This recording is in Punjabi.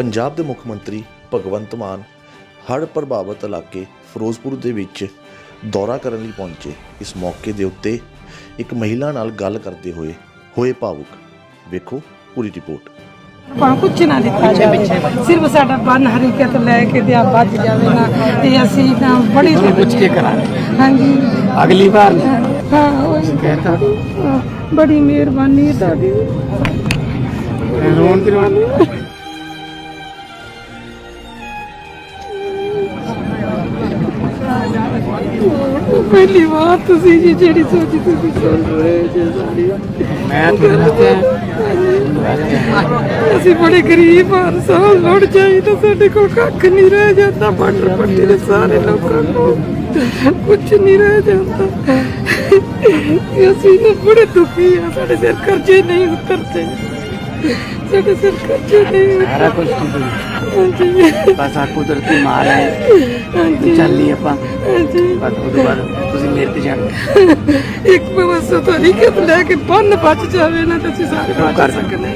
ਪੰਜਾਬ ਦੇ ਮੁੱਖ ਮੰਤਰੀ ਭਗਵੰਤ ਮਾਨ ਹੜ੍ਹ ਪ੍ਰਭਾਵਿਤ ਇਲਾਕੇ ਫਿਰੋਜ਼ਪੁਰ ਦੇ ਵਿੱਚ ਦੌਰਾ ਕਰਨ ਲਈ ਪਹੁੰਚੇ। ਇਸ ਮੌਕੇ ਦੇ ਉੱਤੇ ਇੱਕ ਮਹਿਲਾ ਨਾਲ ਗੱਲ ਕਰਦੇ ਹੋਏ ਹੋਏ ਭਾਵੁਕ। ਵੇਖੋ ਪੂਰੀ ਰਿਪੋਰਟ। ਆਪਾਂ ਕੁਛ ਨਾ ਦਿੱਤਾ ਜਾਵੇ। ਸਿਰਫ ਸਾਡਾ ਬੰਨ ਹਰੀਕਤ ਲੈ ਕੇ ਦਿਆ ਵੱਜ ਜਾਵੇ ਨਾ ਤੇ ਅਸੀਂ ਨਾ ਬੜੀ ਪੁੱਛ ਕੇ ਕਰਾਂਗੇ। ਹਾਂਜੀ। ਅਗਲੀ ਵਾਰ ਹਾਂ ਉਹ। ਕਹਿਤਾ ਬੜੀ ਮਿਹਰਬਾਨੀ ਤੁਹਾਡੀ। ਰੋਣ ਦੀ ਰੋਣ। ਪਹਿਲੀ ਵਾਰ ਤੁਸੀਂ ਜੀ ਜਿਹੜੀ ਸੋਚੀ ਤੁਸੀਂ ਸੁਣ ਰਹੇ ਜੀ ਸਾਡੀ ਮੈਂ ਤੁਹਾਨੂੰ ਅਸੀਂ ਬੜੇ ਗਰੀਬ ਹਾਂ ਸਾਲ ਲੋੜ ਚਾਹੀਦਾ ਸਾਡੇ ਕੋਲ ਕੱਖ ਨਹੀਂ ਰਹਿ ਜਾਂਦਾ ਬਾਰਡਰ ਪੱਟੀ ਦੇ ਸਾਰੇ ਲੋਕਾਂ ਕੋਲ ਕੁਝ ਨਹੀਂ ਰਹਿ ਜਾਂਦਾ। ਅਸੀਂ ਨਾ ਬੜੇ ਦੁਖੀ ਆ ਸਾਡੇ ਸਿਰ ਕਰਜ਼ੇ ਨਹੀਂ ਉਤਰਦੇ। ਸਾਡੇ ਸਿਰ ਕਰਜ਼ੇ ਨਹੀਂ ਸਾਰਾ ਕੁਝ ਹਾਂਜੀ। ਬਸ ਆ ਕੁਦਰਤੀ ਮਾਰ ਹੈ। ਹਾਂਜੀ। ਚੱਲੀ ਆਪਾਂ। ਹਾਂਜੀ। ਬਸ ਉਹਦੇ ਬਾਅਦ ਤੁਸੀਂ ਮੇਰੇ ਤੇ ਜਾਣ। ਇੱਕ ਬਸ ਤੁਹਾਡੀ ਕਿਤ ਲੈ ਕੇ ਬੰਨ ਬਚ ਜਾਵੇ ਨਾ ਤਾਂ ਅਸੀਂ ਸਾਰੇ ਕਰ ਸਕਦੇ।